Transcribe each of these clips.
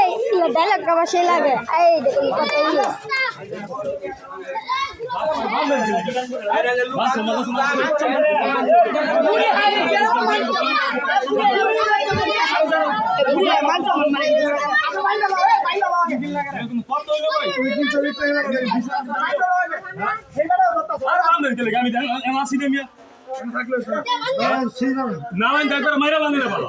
এই ইয়ে ডায়লগটা বসে লাগে। এই দেখি কত ইয়ে আমি না মাইরা দিলে ভালো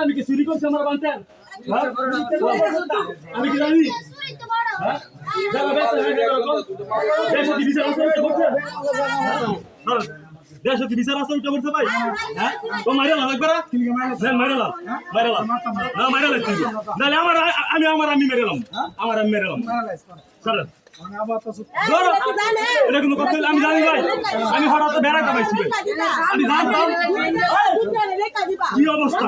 আমি কি চুরি করছি আমার বান্তেন আমি কি জানি যারা দেশে দেশে কি বিচার আছে ওইটা করছে ভাই। হ্যাঁ তো একবার না না? আমার আমি আমার আমি মেরেলাম আমার আমি মেরেলাম চলো। ধরো এটা কোনো কথা আমি জানি ভাই। আমি হঠাৎ বেড়া পাইছি। আমি জানতাম কি অবস্থা